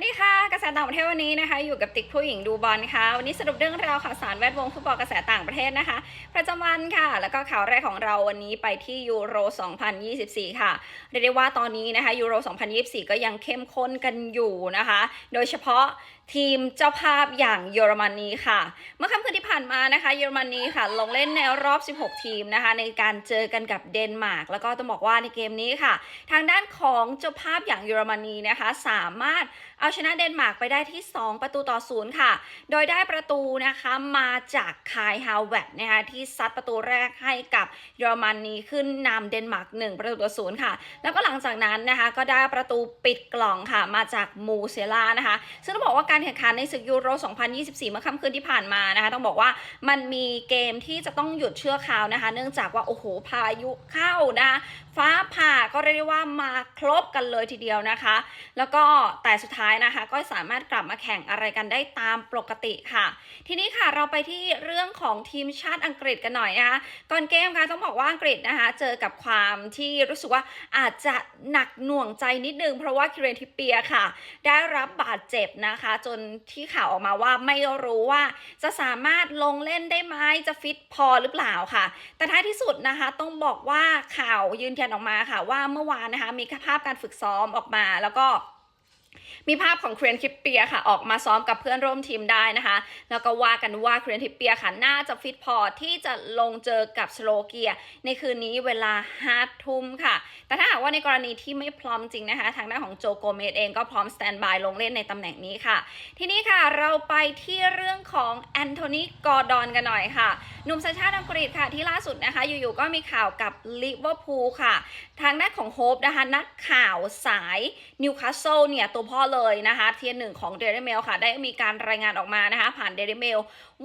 วัสดีค่ะกระแสต่างประเทศวันนี้นะคะ อยู่กับติ๊กผู้หญิงดูบอลค่ะ วันนี้สรุปเรื่องราวข่าวสารแวดวงฟุตบอลกระแสต่างประเทศนะคะ ประจำวันค่ะ แล้วก็ข่าวแรกของเราวันนี้ไปที่ยูโร 2024 ค่ะเรียกได้ว่าตอนนี้นะคะยูโร 2024 ก็ยังเข้มข้นกันอยู่นะคะ โดยเฉพาะ ทีมเจ้าภาพอย่างเยอรมนีค่ะ เมื่อค่ำคืนที่ผ่านมานะคะ เยอรมนีค่ะ ลงเล่นในรอบ 16 ทีมนะคะ ในการเจอกันกับเดนมาร์กแล้วก็ต้องบอกว่าในเกมนี้ค่ะ ทางด้านของเจ้าภาพอย่างเยอรมนีนะคะ สามารถเอาชนะเดนมาร์กไปได้ที่ 2 ประตูต่อศูนย์ค่ะ โดยได้ประตูนะคะมาจากคายฮาวเวตนะคะที่ซัดประตูแรกให้กับเยอรมนีขึ้นนำเดนมาร์ก1ประตูต่อศูนย์ค่ะ แล้วก็หลังจากนั้นนะคะก็ได้ประตูปิดกล่องค่ะมาจากมูเซล่านะคะ ซึ่งต้องบอกว่าการแข่งขันในศึกยูโร 2024 เมื่อค่ำคืนที่ผ่านมานะคะ ต้องบอกว่ามันมีเกมที่จะต้องหยุดเชื่อคราวนะคะ เนื่องจากว่าโอ้โหพายุเข้านะคะฟ้าผ่าก็เรียกได้ว่ามาครบกันเลยทีเดียวนะคะ แล้วก็แต่สุดท้ายนะคะก็สามารถกลับมาแข่งอะไรกันได้ตามปกติค่ะ ทีนี้ค่ะเราไปที่เรื่องของทีมชาติอังกฤษกันหน่อยนะคะก่อนเกมค่ะต้องบอกว่าอังกฤษนะคะ เจอกับความที่รู้สึกว่าอาจจะหนักหน่วงใจนิดนึง เพราะว่าคิเรนทิเปียค่ะ ได้รับบาดเจ็บนะคะจนที่ข่าวออกมาว่าไม่รู้ว่าจะสามารถลงเล่นได้ไหมจะฟิตพอหรือเปล่าค่ะ แต่ท้ายที่สุดนะคะต้องบอกว่าข่าวยืนยันออกมาค่ะ ว่าเมื่อวานนะคะมีภาพการฝึกซ้อมออกมาแล้วก็ มีภาพของเครนทิปเปียค่ะ ออกมาซ้อมกับเพื่อนร่วมทีมได้นะคะ แล้วก็ว่ากันว่าเครนทิปเปียค่ะ น่าจะฟิตพอที่จะลงเจอกับสโลเกีย ในคืนนี้เวลา5ทุ่มค่ะ แต่ถ้าหากว่าในกรณีที่ไม่พร้อมจริงนะคะ ทางด้านของโจโกเมสเองก็พร้อมสแตนบายลงเล่นในตำแหน่งนี้ค่ะ ทีนี้ค่ะเราไปที่เรื่องของแอนโทนีกอร์ดอนกันหน่อยค่ะหนุ่มสัญชาติอังกฤษค่ะที่ล่าสุดนะคะ อยู่ๆก็มีข่าวกับลิเวอร์พูลค่ะ ทางด้านของโฮปนะคะนักข่าวสายนิวคาสเซิลเนี่ยตัวพ่อเลยนะคะ เทียนหนึ่งของเดลิเมลค่ะ ได้มีการรายงานออกมานะคะ ผ่านเดลิเมล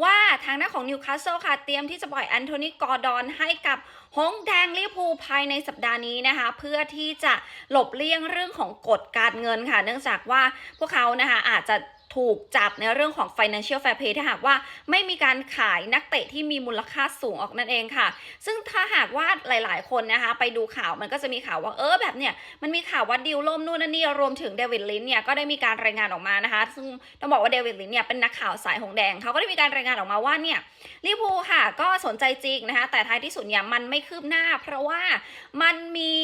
ว่าทางด้านของนิวคาสเซิลค่ะ เตรียมที่จะปล่อยแอนโทนีกอร์ดอนให้กับฮงแดงลิพูภายในสัปดาห์นี้นะคะ เพื่อที่จะหลบเลี่ยงเรื่องของกฎการเงินค่ะ เนื่องจากว่าพวกเขานะคะอาจจะ ถูกจับในเรื่องของ financial fair play ถ้าหากว่าไม่มีการขายนักเตะที่มีมูลค่าสูงออกนั่นเองค่ะ ซึ่งถ้าหากว่าหลาย ๆ คนนะคะ ไปดูข่าวมันก็จะมีข่าวว่าเออแบบเนี้ยมันมีข่าวว่าดิวล่มนู่นนั่นนี่รวมถึงเดวิดลินเนี่ยก็ได้มีการรายงานออกมานะคะ ซึ่งต้องบอกว่าเดวิดลินเนี่ยเป็นนักข่าวสายหงแดงเขาก็ได้มีการรายงานออกมาว่าเนี่ยลิเวอร์พูลค่ะก็สนใจจริงนะคะแต่ท้ายที่สุดเนี่ยมันไม่คืบหน้า เพราะว่ามันมี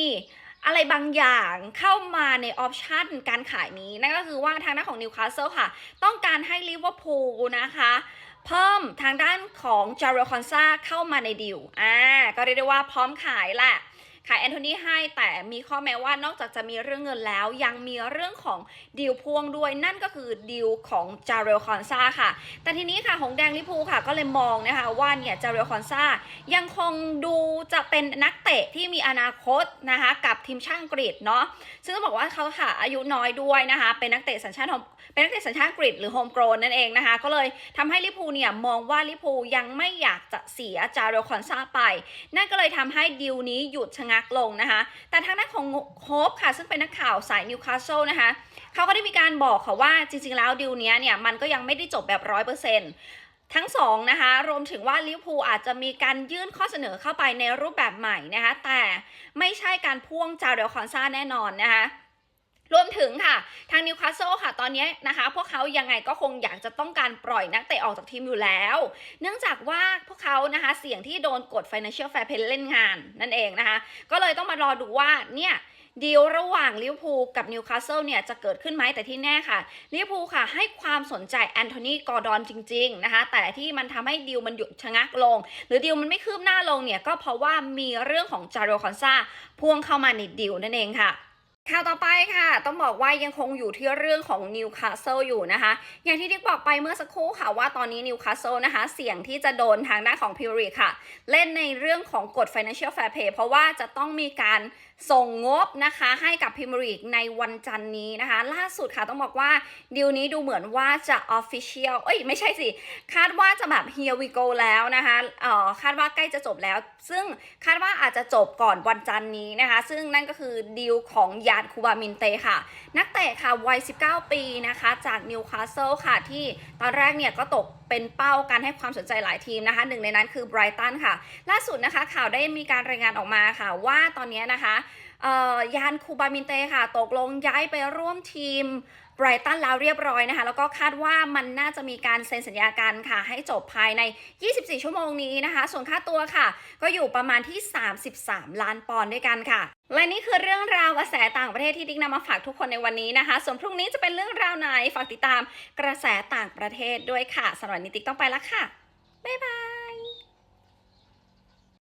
อะไรบางอย่างเข้ามาในออปชันการขายนี้นั่นก็คือว่าทางด้านของนิวคาสเซิลค่ะ ต้องการให้ลิเวอร์พูลนะคะเพิ่มทางด้านของจาร์เรลคอนซาเข้ามาในดิวอ่าก็เรียกได้ว่าพร้อมขายแหละ ขายแอนโทนีให้แต่มีข้อแม้ว่านอกจากจะมีเรื่องเงินแล้วยังมีเรื่องของดีลพ่วงด้วยนั่นก็คือดีลของจาร์เรลคอนซาค่ะ แต่ทีนี้ค่ะหงแดงลิพูค่ะก็เลยมองนะคะว่าเนี่ยจาร์เรลคอนซายังคงดูจะเป็นนักเตะที่มีอนาคตนะคะกับทีมชาติอังกฤษเนาะซึ่งต้องบอกว่าเขาค่ะอายุน้อยด้วยนะคะเป็นนักเตะสัญชาติเป็นนักเตะสัญชาติอังกฤษหรือโฮมโกรนนั่นเองนะคะก็เลยทำให้ลิพูเนี่ยมองว่าลิพูยังไม่อยากจะเสียจาร์เรลคอนซาไป นั่นก็เลยทำให้ดีลนี้หยุดชะงังักลงนะคะ แต่ทางด้านของโฮปค่ะ ซึ่งเป็นนักข่าวสายนิวคาสเซิลนะคะเขาก็ได้มีการบอกค่ะว่าจริง ๆ แล้วดีลเนี้ยเนี่ยมันก็ยังไม่ได้จบแบบร้อยเปอร์เซ็นต์ทั้งสองนะคะรวมถึงว่าลิเวอร์พูลอาจจะมีการยื่นข้อเสนอเข้าไปในรูปแบบใหม่นะคะ แต่ไม่ใช่การพ่วงจาเดลคอนซาแน่นอนนะคะ รวมถึงค่ะ ทางนิวคาสเซิลค่ะ ตอนนี้นะคะ พวกเขายังไงก็คงอยากจะต้องการปล่อยนักเตะออกจากทีมอยู่แล้ว เนื่องจากว่าพวกเขานะคะเสี่ยงที่โดนกด financial fair play เล่นงานนั่นเองนะคะ ก็เลยต้องมารอดูว่าเนี่ยดีลระหว่างลิเวอร์พูลกับนิวคาสเซิลเนี่ยจะเกิดขึ้นไหมแต่ที่แน่ค่ะลิเวอร์พูลค่ะ ให้ความสนใจแอนโทนีกอร์ดอนจริง ๆ นะคะ แต่ที่มันทำให้ดีลมันหยุดชะงักลง หรือดีลมันไม่คืบหน้าลงเนี่ยก็เพราะว่ามีเรื่องของจาร์โรคอนซาพ่วงเข้ามาในดีลนั่นเองค่ะ ข่าวต่อไปค่ะ ต้องบอกว่ายังคงอยู่ที่เรื่องของนิวคาสเซิลอยู่นะคะ อย่างที่ดิกบอกไปเมื่อสักครู่ค่ะว่าตอนนี้นิวคาสเซิลนะคะ เสี่ยงที่จะโดนทางด้านของพิวรีค่ะ เล่นในเรื่องของกฎ financial fair play เพราะว่าจะต้องมีการส่งงบนะคะให้กับพิมรีกในวันจันนี้นะคะ ล่าสุดค่ะต้องบอกว่าดีลนี้ดูเหมือนว่าจะ official เอ้ยไม่ใช่สิ คาดว่าจะแบบ here we go แล้วนะคะเอ่อคาดว่าใกล้จะจบแล้ว ซึ่งคาดว่าอาจจะจบก่อนวันจันนี้นะคะ ซึ่งนั่นก็คือดีลของยานคูบามินเตค่ะ นักเตะค่ะวัย 19 ปีนะคะ จากนิวคาสเซิลค่ะ ที่ตอนแรกเนี่ยก็ตกเป็นเป้าการให้ความสนใจหลายทีมนะคะ หนึ่งในนั้นคือไบรตันค่ะ ล่าสุดนะคะข่าวได้มีการรายงานออกมาค่ะ ว่าตอนนี้นะคะยานคูบามินเตค่ะ ตกลงย้ายไปร่วมทีม ไบรตันแล้วเรียบร้อยนะคะ แล้วก็คาดว่ามันน่าจะมีการเซ็นสัญญากันค่ะ ให้จบภายใน 24 ชั่วโมงนี้นะคะ ส่วนค่าตัวค่ะ ก็อยู่ประมาณที่ 33 ล้านปอนด์ด้วยกันค่ะ และนี่คือเรื่องราวกระแสต่างประเทศที่ดิ๊กนำมาฝากทุกคนในวันนี้นะคะ ส่วนพรุ่งนี้จะเป็นเรื่องราวไหนฝากติดตามกระแสต่างประเทศด้วยค่ะสำหรับนนี้ติ๊กต้องไปล้วค่ะบ๊ายบาย